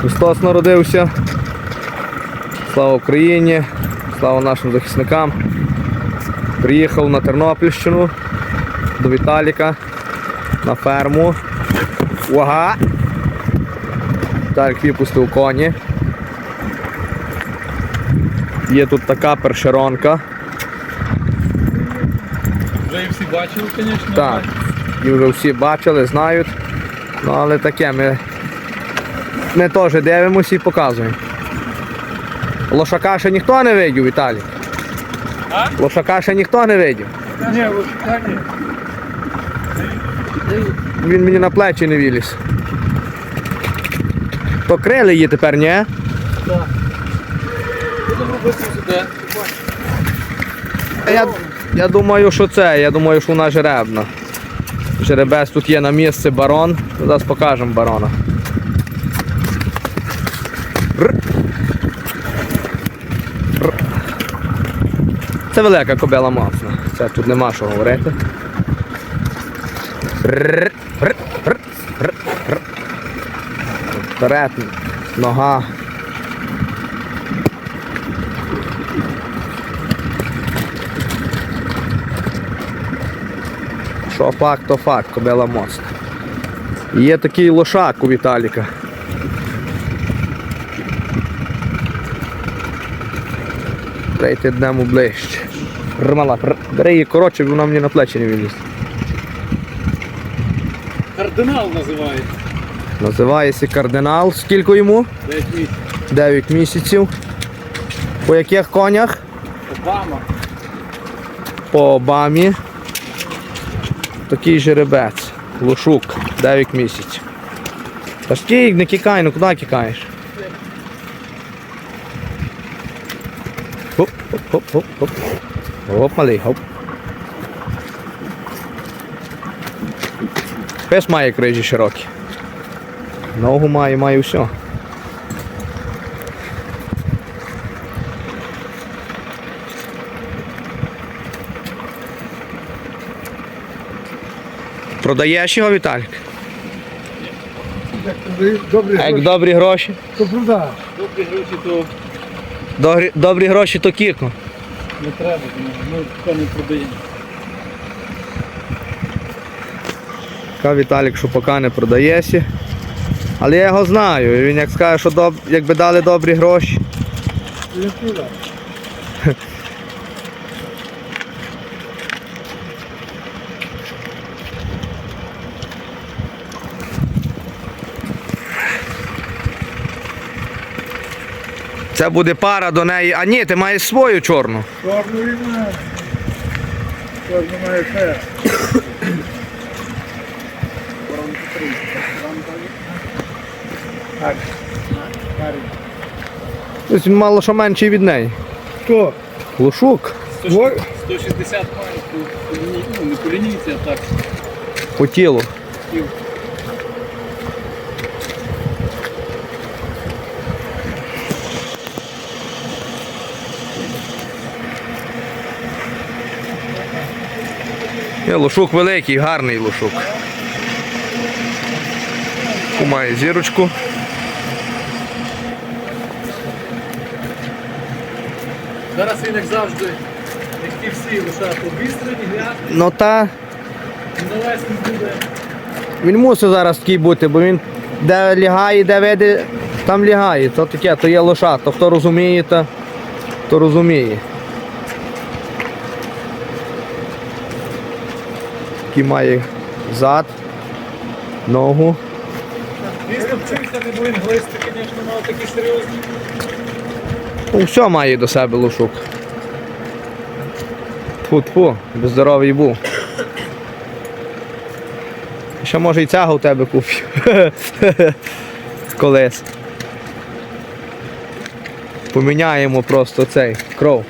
Христос народився. Слава Україні, слава нашим захисникам. Приїхав на Тернопільщину до Віталіка на ферму. Уага! Віталік випустив коні. Є тут така першеронка. Вже і всі бачили, звісно. Так, і вже всі бачили, знають. Ну але таке ми, ми теж дивимося і показуємо. Лошака ще ніхто не видів, Віталій. А? Лошака ще ніхто не видів. Ні, так. ні. Він мені на плечі не виліз. То крили її тепер, ні? Так. Сюди. Я, я думаю, що це, я думаю, що вона жеребна. Жеребець тут є на місці барон. Зараз покажемо барона. Це велика кобила моцна. Це тут нема що говорити. Вперед, нога. Що факт, то факт, кобила моцна. Є такий лошак у Віталіка. Дайте йдемо ближче. Рмала, р- бери її коротше, бо вона мені на плечі не виліз. Кардинал називається. Називається кардинал. Скільки йому? Десь мій 9 місяців. По яких конях? Обама. По Обамі. Такий жеребець. Лошук. 9 місяців. Та ж не кікай, ну куди кікаєш? Хоп, хоп, хоп, хоп, хоп. Хоп, малий, хоп. Пес має крижі широкі. Ногу має, має все. Продаєш його, Віталік? Добрі А як гроші, добрі гроші? то продаж. Добрі гроші то Добрі, добрі гроші то кіко. Не треба, ми таке не продаємо. Каже Віталік, що поки не продаєшся. Але я його знаю. Він як скаже, що доб... якби дали добрі гроші. Це буде пара до неї. А ні, ти маєш свою чорну. Чорну він має. Чорну має ще. Так. Тобто він мало що менший від неї. Хто? Лушук 160 160 має по, ну не по лінійці, а так. по тілу. Тіл. Є, лушук великий, гарний лушук. Таку Має зірочку. Зараз він як завжди, як ті всі лише побістрені, грязні, Ну та буде. він мусить зараз такий бути, бо він де лягає, де веде, там лягає. То таке, то є лоша. То хто розуміє, то, то розуміє. Такий має зад, ногу. Ну, все має до себе лошук. Тфу-тфу, би здоровий був. Ще може і цього в тебе куплю. Колись. Поміняємо просто цей кров.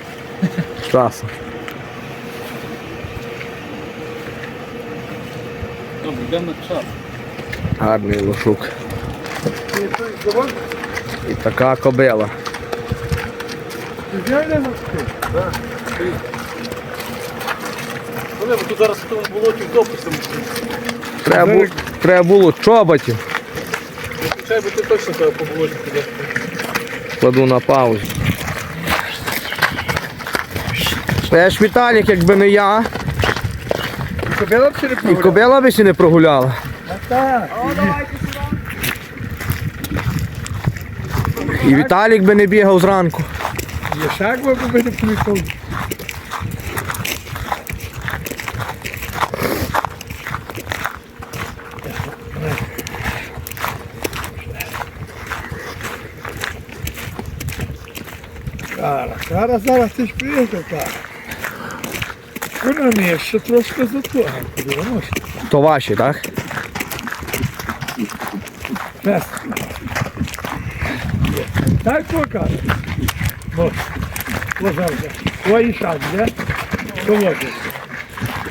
Часом. Добре, йдемо на час. Гарний лошук. І така кобила. Тут зараз в тому болоті втопишся. Треба, бу- треба було чоботів. Чай, бо ти точно тебе поболоті туди. Кладу на паузу. Теж Віталік, якби не я, Кобила б чи не і прогуляла? кобила би ще не прогуляла. Так. І Віталік би не бігав зранку. Є шаг, би не поїхав. Зараз, зараз, зараз ти ж приїхав, Вона мені ще трошки затворена. То ваші, так? Так. Так. Вот. Лозавка. Твої шаг, де? Колодець.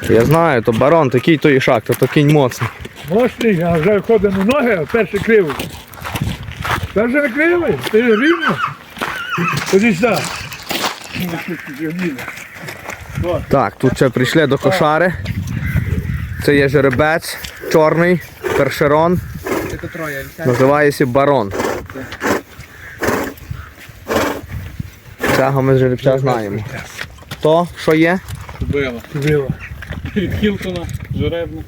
Я знаю, то барон, такий то і шаг, то, то кінь моцний. Мощний, а вже ходить на ноги, а перший кривий. Перший не кривий, ти рівно. Тоді сюди. Так, тут ще прийшли до кошари. Це є жеребець, чорний, першерон. Називається барон. Цього ми жеребця знаємо. То, що є? Кобила. Від Хілтона, жеребна.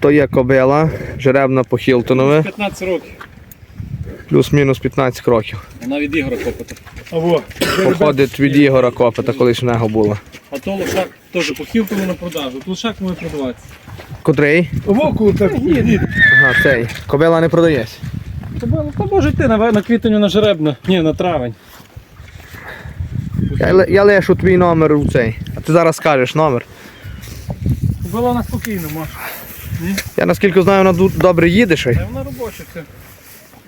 То є кобила, жеребна по Хілтонове, 15 років. Плюс-мінус 15 років. Вона від Ігора Копота. А. Походить від Ігора Копита, колись в нього було. А то лошак теж по Хілтону на продажу. Тут лошак може продаватися. Котрий? Воку так. Ні, Ага, цей. Кобила не продається. Кобила, та може йти на, на квітень на жеребна. Ні, на травень. Я, я лишу твій номер у цей. А ти зараз скажеш номер. Кобила вона спокійно, Маша. Я наскільки знаю, вона ду- добре їде ще. й. Та вона робоча це.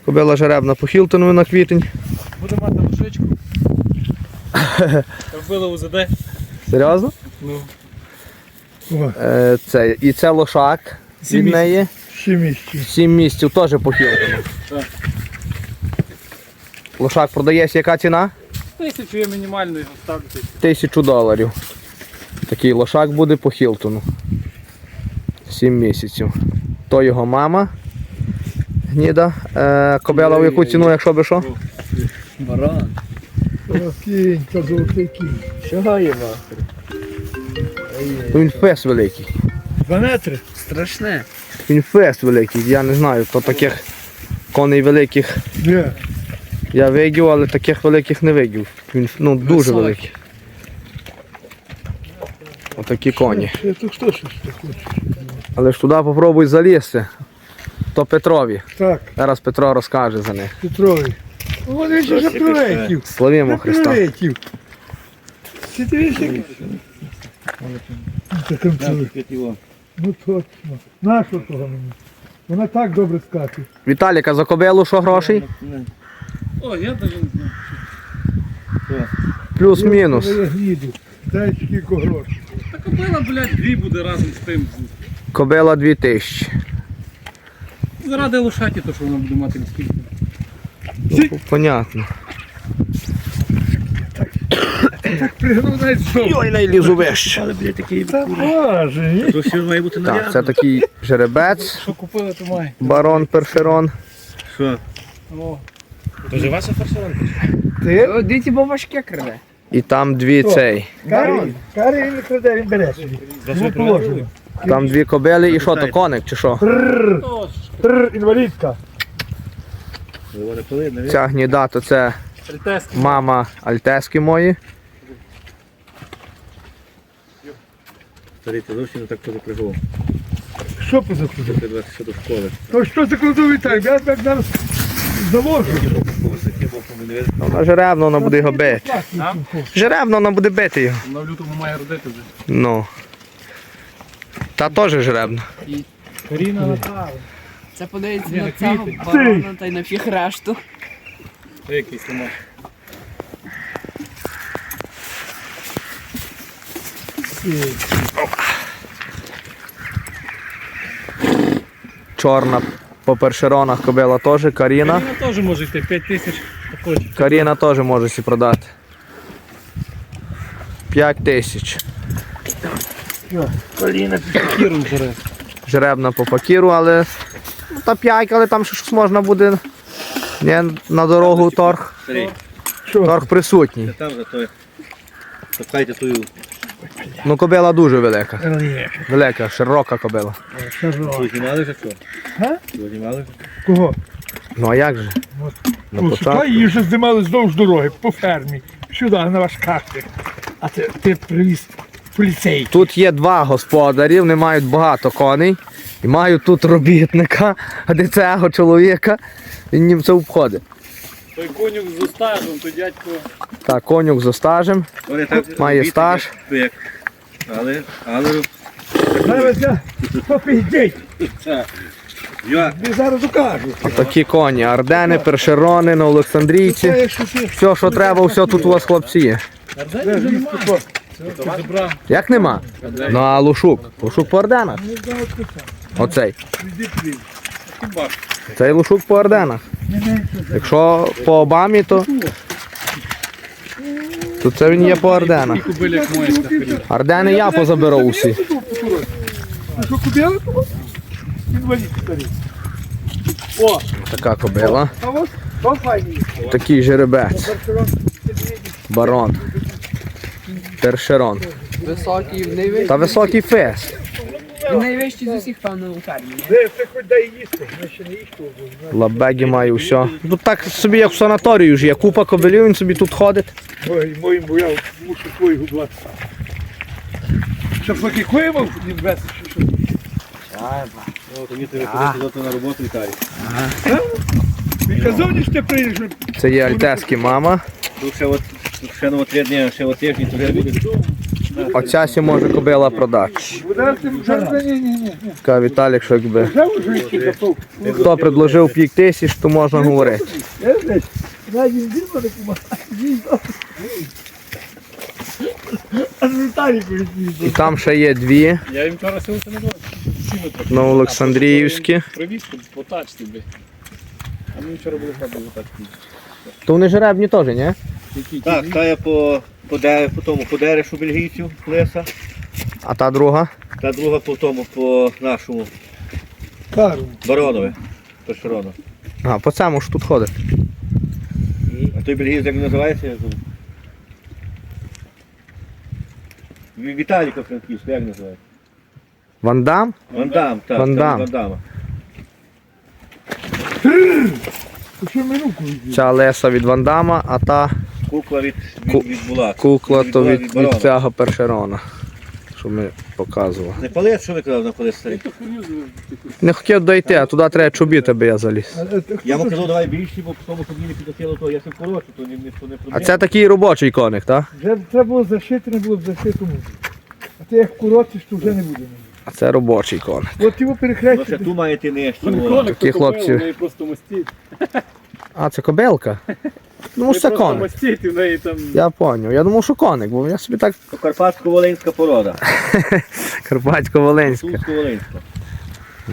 Кобила жеребна по Хілтону на квітень. Буде мати лошечку. Робила УЗД. Серйозно? Ну. Е, це, і це лошак Сім від неї. ще місці. Сім місяців теж по Хілтону. Так. Лошак продається, яка ціна? Тисячу я мінімально його ставлю. тисячу. Тисячу доларів. Такий лошак буде по Хілтону. Сім місяців. То його мама. Гніда. Е, кобила в яку ціну, якщо би що? Баран. Кінь, та золотий кінь. Чого є То він фес великий. Два метри. Страшне. Він фест великий, я не знаю, то таких коней великих Ні. я видів, але таких великих не видів. Він ну, дуже Високий. великий. Отакі коні. Ще тут хто щось таке? Але ж туди попробуй залізти. То Петрові. Так, Зараз Петро розкаже за них. Петрові. Вони ж вже прилетів. Славімо Христа. Прилетів. Чи ти як? Концовий. Ну точно. Нащо того мені? Вона так добре скаче. Віталіка за кобилу що грошей? О, я навіть не знаю. Плюс-мінус. Я гніду. Дай скільки грошей. Та кобила, блядь, дві буде разом з тим. Кобила 2000. Заради лошаті, то що вона буде мати скільки. Ну, понятно. Пригнув навіть знову. Ой, найлізу вище. Але, блядь, такий Та боже, ні. То все має бути Так, це такий жеребець, Що купили, то має. барон першерон. Що? О. То же ваша фарсоранка? Ти? Дивіться, бо важке краде. І там дві цей. Карі, карі він не краде, він бере собі. Йому положено. Там дві кобили і що, то коник чи що? Трррр, трррр, інвалідка. Ця гніда, то це Тест. мама альтески мої. Старий, ти зовсім не так позапрягав. Що позакладу? Підвестися до школи. Ну що закладу так? Я так зараз завожу. Вона жеребно, вона буде його бити. Жеребно, вона буде бити його. Вона в лютому має родити вже. Ну. Та теж жеребно. Каріна Наталя. Це подається Ні, на на цього барона та й на всіх решту. Який сама. Чорна по першеронах кобила теж, Каріна. Каріна теж може йти 5 тисяч. Хоче. Каріна теж може сі продати. 5 тисяч. Кіром жере. Жеребна по пакіру, але. Ну, та 5, але там ще щось можна буде Ні, на дорогу торг. Торг присутній. там за той. Тую. Ну кобила дуже велика. Велика, широка кобила. Ви знімали вже що? Га? Ви знімали вже? Кого? Ну а як же? На Ну, початку. її вже здимали здовж дороги, по фермі. Сюди, на ваш картик. А ти, ти привіз поліцейський. Тут є два господарі, вони мають багато коней. І мають тут робітника, а де цього чоловіка, він їм це обходить. Той конюк з остажем, то дядько. Так, конюк з стажем. Має стаж. Але, але, Зараз я попіздіть. я, Я зараз покажу. Такі коні. Ардени, першерони, на Олександрійці. Все, що треба, все тут у вас хлопці є. Ардені вже немає. Як нема? Ну а лушук. Лушук по орденах. Оцей. Цей лушук по орденах. Якщо по Обамі, то. То це він є по орденах. Ардени я позаберу усі. Така кобила. Такий жеребець. Барон. Першерон. Високий. Та високий фес. Він найвищий з усіх, певно, у фермі. Де ти хоч дай їсти? Ми ще не їсти. Лабегі має все. Тут так собі як в санаторію ж є. Купа кобилів, він собі тут ходить. Ой, моїм, бо я мушу твої гудувати. Що поки куємо, він вести, що що. ну, то мені треба ходити завтра на роботу Віталій. Він казав, ніж ти прийдеш. Це є альтеський мама. Тут ще от, ще на три дні, ще от тижні, то вже буде. Оця сі може кобила продати. Каже Віталік, що якби. Хто предложив пік тисяч, то можна говорити. Не І там ще є дві Я їм вчора силися дорогу. Сіно на Олександріївські. Привіз, щоб по. А ми вчора були хати по тачці. То вони жеребні теж, ні? Так, та я по, по, де, по тому, по дерешу бельгійцю, леса. А та друга? Та друга по тому, по нашому Кару. баронове. Першерону. А, по цьому ж тут ходить. А той бельгійць як називається? я забув. Ві- Віталіка Франківська, як називається? Вандам? Вандам, так, Ван Дам. Вандама. Ця леса від Вандама, а та Кукла від, від, від Булата. кукла то Була від, від цього першерона. Що ми показували. Не палець, що ви казав на палець старий? Не хотів дойти, а туди треба чобіт, аби я заліз. Я йому це? казав, давай більші, бо тому тобі не підлетіло, то я все коротше, то не, не, не А це такий робочий коник, так? Вже треба було зашити, не було б зашити. А ти як курочиш, то вже не буде. А це робочий коник. От його Ну ще перехрестити. ту маєте нижче. Коник, Такі то хлопці. купили, неї просто мостіть. А, це кобилка? Ну, це коник. мостіть, в неї там... Я зрозумів. Я думав, що коник, бо я собі так Карпатсько-Волинська порода. карпатсько-волинська.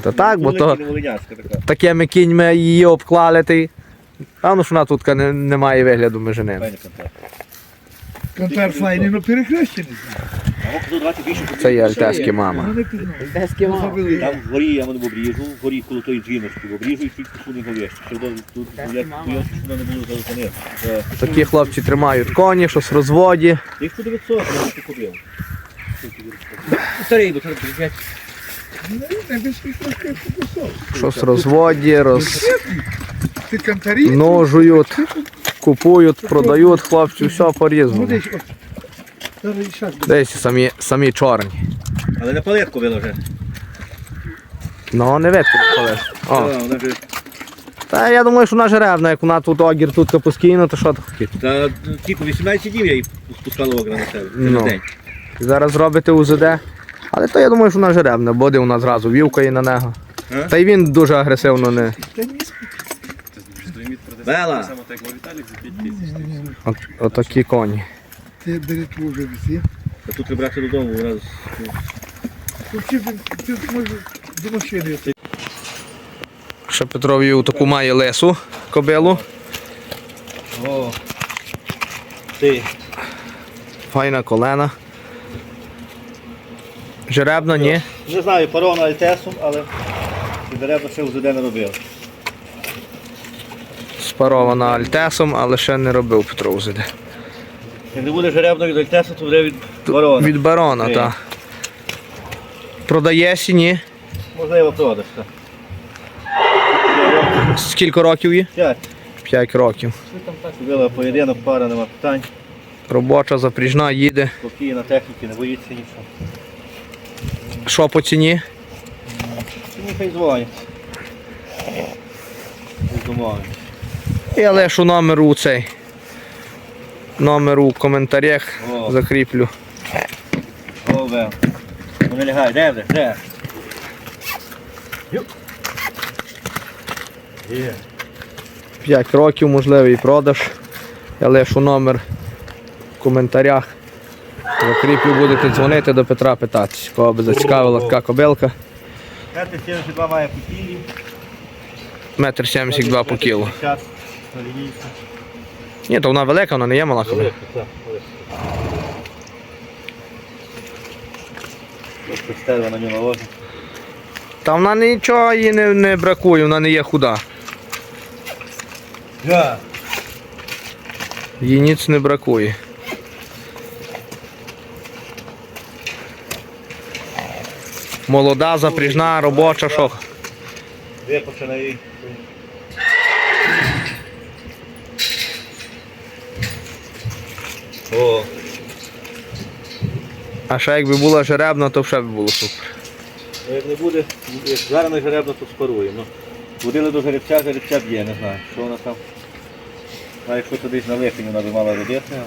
Та так, бо то така. такими кіньми її обклали. Ти. Певно, що вона тут не, не має вигляду контакт. Контар файний, але перехрещений. Це є альтеські мама. Мав. Забили. Там вгорі я мене обріжу, вгорі коло тої жіночки, обріжу і чуть пішу не говєшки. Щоб до- тут я боявся, що вона не було залишена. Такі хлопці тримають коні, щось в розводі. 1900 я не купив. Старий, бо зараз приїжджать. Не більше трошки покусав. Щось в розводі, Ти кантарі? Купують, продають хлопці, все Ну, по-різному. десь і самі, самі чорні. Але на палетку вила вже. Ну, не видно, коли. О, Та, Вона я думаю, що вона жеребна, як вона тут огір, тут капускіно, то що ти хотів? Та тільки 18 днів я їй спускала огра на себе. Ну. День. Зараз зробите УЗД. Але то я думаю, що вона жеребна, буде у нас зразу вівкає на нього. А? Та й він дуже агресивно не. Вела! От, отакі коні. Ти бери твою вже вісі. Та тут треба брати додому, можеш до машини. Ще Петрові таку має лесу кобилу. О, ти. Файна колена. Жеребна, ні. Не знаю, парона альтесом, але деревно ще УЗД не робив. З Спарована альтесом, але ще не робив Петро УЗД. Як не буде жеребно від Альтеса, то буде від ворона. Від барона, так. Продає ні? Можливо, продаж. так. Скільки років є? П'ять. 5 років. Купила поєдинок, пара, нема питань. Робоча запряжна їде. Спокійна, техніки, не боїться нічого. Що по ціні? Тому хай дзвонять. Не домовимось. Я лишу номер у цей. Номер у коментарях О. закріплю. Ове. Не лягай, де, де, де? Є. 5 років можливий продаж. Я лишу номер в коментарях. Закріплю, будете дзвонити до Петра питатись, кого би зацікавила така кобилка. Метр 72 має по тілі. Метр 72 по кілу. 50 на лінійці. Ні, то вона велика, вона не є мала. Велика, так, велика. Ось стерва на нього наложить. Та вона нічого їй не, не бракує, вона не є худа. Я. Їй ніц не бракує. Молода, запряжна, робоча, що? Випочена їй. О, А ще якби була жеребна, то ще б було супер. ну, як не буде, як зараз не жеребно, то спаруємо. Ну, водили до жеребця, жеребця б'є, не знаю, що вона там. А якщо то десь на липені вона би мала родити, але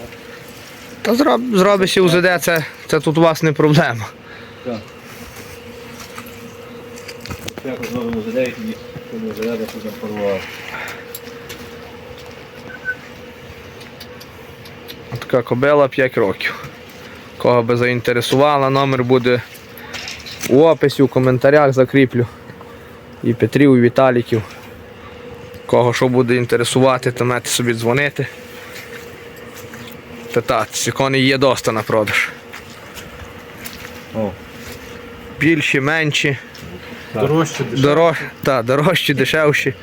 Та зроб, зробиш УЗД, це, це тут у вас не проблема. так. Якось зробимо за 9 днів, що не жеребно, то запарував. Така кобила 5 років. Кого би заінтересувала, номер буде у описі, у коментарях закріплю. І Петрів, і Віталіків. Кого що буде інтересувати, то мете собі дзвонити. Питатися, коні є доста на продаж. О. Більші, менші, Дорожче, дорож... та, дорожчі, дешевші.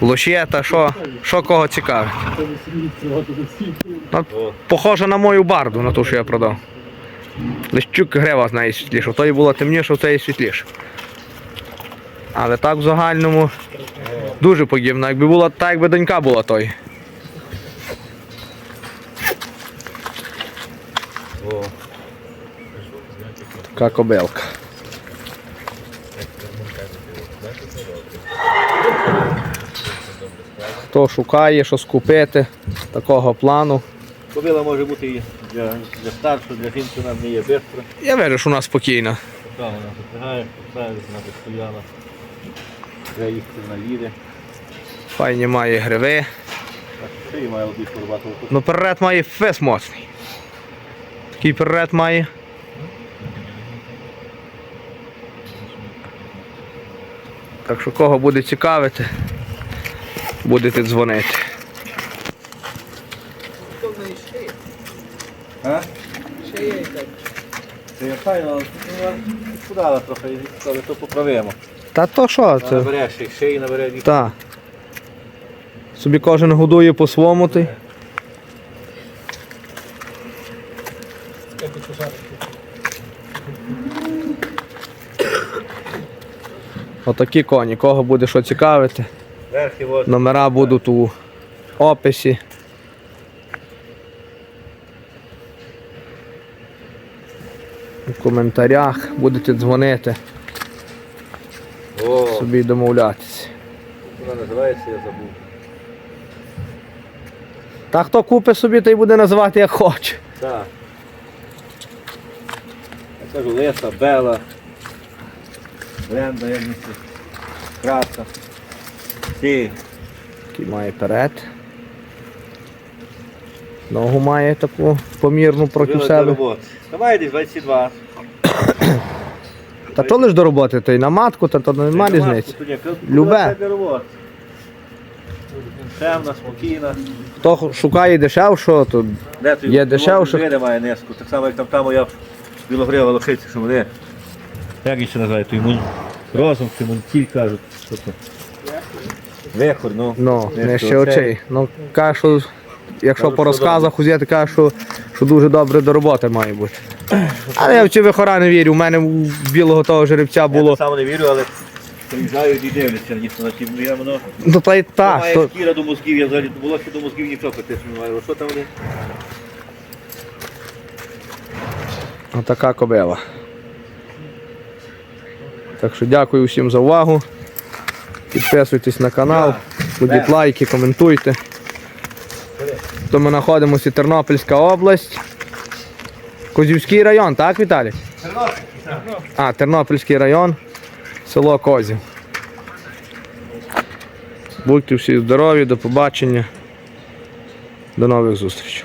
Лощета, що, що кого цікавить. Похоже на мою барду, на ту, що я продав. Лищук грева з неї світліша. В тої було темніше, в тої світліше. Але так в загальному дуже подібно. Якби була так, якби донька була той. Така кобилка. Хто шукає, що скупити такого плану. Кобила може бути і для, для старшого, для жінки вона не є бистра. Я вижу, що вона спокійна. Така вона запрягає, вона постояла. Треба їхати вона їде. Файні має гриви. Її має одну порвати. Ну перед має фес моцний. Такий перед має. Так що кого буде цікавити, будете дзвонити. А? Шиє і так. Це є файно, але трохи, але то поправимо. Та то що це? набере ще й шиї, набере від... Та. Собі кожен годує по-своєму ти. Отакі коні, кого буде що цікавити. Номера будуть у описі. У коментарях будете дзвонити, О, собі домовлятися. вона називається, я забув. Та хто купить собі, той буде називати як хоче. Так. Я кажу, лиса, бела, ленда, це, краса. Ти. Такий має перед. Ногу має таку помірну проти Вила себе. Давай десь 22. Та то лиш до роботи, то й на матку, та то нема різниці. Любе. Темна, спокійна. Хто шукає дешевшого, то Де ти? Є дешевше. Де має неску. Так само, як там там моя білогрива лошиця, що вони. Як її ще називають? Розум чи мунтіль кажуть. То? Вихор, ну. Ну, Не ще очей. Ну, каже, що якщо по розказах узяти, каже, що, що дуже добре до роботи має бути. Але я в ці вихора не вірю. У мене у білого того жеребця Я було. так само не вірю, але приїжджають і дивляться дійсно на ті. Ну, я воно Ну та й та, та, має що, шкіра до мозгів, я взагалі було ще до мозгів нічого не маю. Що там вони? Отака кобила. Так що дякую всім за увагу. Підписуйтесь на канал, кладіть лайки, коментуйте. То ми знаходимося Тернопільська область. Козівський район, так, Віталій? А, Тернопільський район, село Козів. Будьте всі здорові, до побачення. До нових зустрічей.